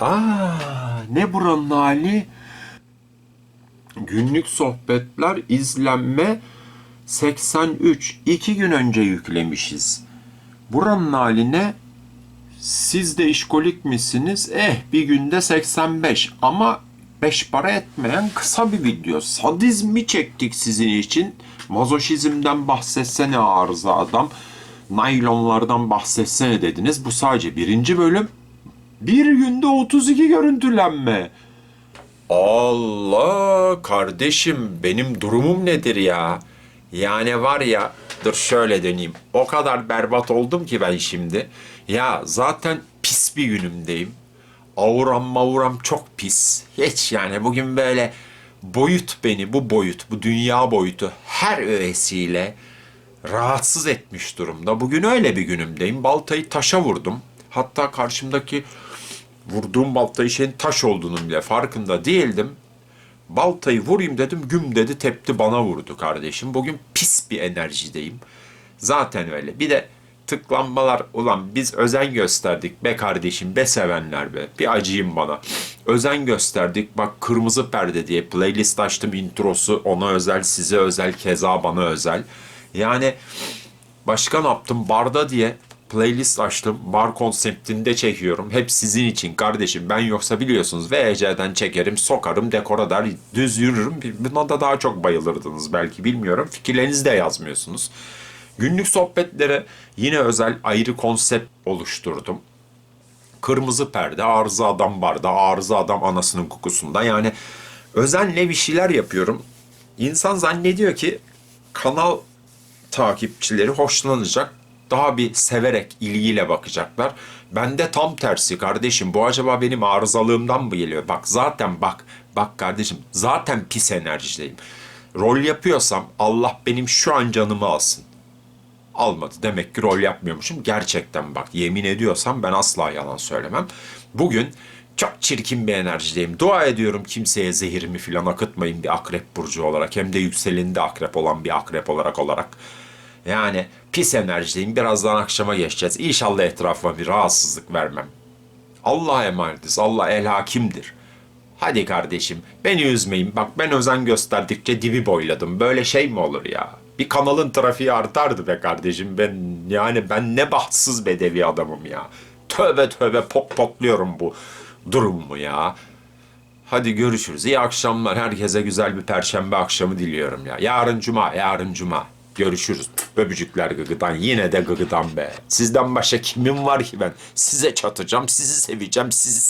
Aa, ne buranın hali? Günlük sohbetler izlenme 83. İki gün önce yüklemişiz. Buranın haline siz de işkolik misiniz? Eh bir günde 85 ama 5 para etmeyen kısa bir video. Sadizmi çektik sizin için. Mazoşizmden bahsetsene arıza adam. Naylonlardan bahsetsene dediniz. Bu sadece birinci bölüm. Bir günde 32 görüntülenme. Allah kardeşim benim durumum nedir ya? Yani var ya dur şöyle döneyim. O kadar berbat oldum ki ben şimdi. Ya zaten pis bir günümdeyim. Auram mauram çok pis. Hiç yani bugün böyle boyut beni bu boyut bu dünya boyutu her öğesiyle rahatsız etmiş durumda. Bugün öyle bir günümdeyim. Baltayı taşa vurdum. Hatta karşımdaki vurduğum baltayı şeyin taş olduğunun bile farkında değildim. Baltayı vurayım dedim güm dedi tepti bana vurdu kardeşim. Bugün pis bir enerjideyim. Zaten öyle. Bir de tıklanmalar ulan biz özen gösterdik be kardeşim be sevenler be. Bir acıyım bana. Özen gösterdik bak kırmızı perde diye playlist açtım introsu ona özel size özel keza bana özel. Yani Başka ne yaptım? Barda diye playlist açtım. Bar konseptinde çekiyorum. Hep sizin için kardeşim. Ben yoksa biliyorsunuz VC'den çekerim, sokarım, dekora der, düz yürürüm. Buna da daha çok bayılırdınız belki bilmiyorum. Fikirlerinizi de yazmıyorsunuz. Günlük sohbetlere yine özel ayrı konsept oluşturdum. Kırmızı perde, arıza adam barda, arıza adam anasının kokusunda. Yani özenle bir şeyler yapıyorum. İnsan zannediyor ki kanal takipçileri hoşlanacak. Daha bir severek, ilgiyle bakacaklar. Bende tam tersi kardeşim. Bu acaba benim arızalığımdan mı geliyor? Bak zaten bak, bak kardeşim zaten pis enerjideyim. Rol yapıyorsam Allah benim şu an canımı alsın. Almadı. Demek ki rol yapmıyormuşum. Gerçekten bak yemin ediyorsam ben asla yalan söylemem. Bugün çok çirkin bir enerjideyim. Dua ediyorum kimseye zehirimi falan akıtmayın bir akrep burcu olarak. Hem de yükselinde akrep olan bir akrep olarak olarak. Yani pis enerjideyim. Birazdan akşama geçeceğiz. İnşallah etrafıma bir rahatsızlık vermem. Allah'a emanetiz. Allah el hakimdir. Hadi kardeşim beni üzmeyin. Bak ben özen gösterdikçe dibi boyladım. Böyle şey mi olur ya? Bir kanalın trafiği artardı be kardeşim. Ben yani ben ne bahtsız bedevi adamım ya. Tövbe tövbe pop potluyorum bu durumumu ya. Hadi görüşürüz. İyi akşamlar. Herkese güzel bir perşembe akşamı diliyorum ya. Yarın cuma, yarın cuma. Görüşürüz. Öpücükler gıgıdan. Yine de gıgıdan be. Sizden başka kimim var ki ben? Size çatacağım, sizi seveceğim, sizi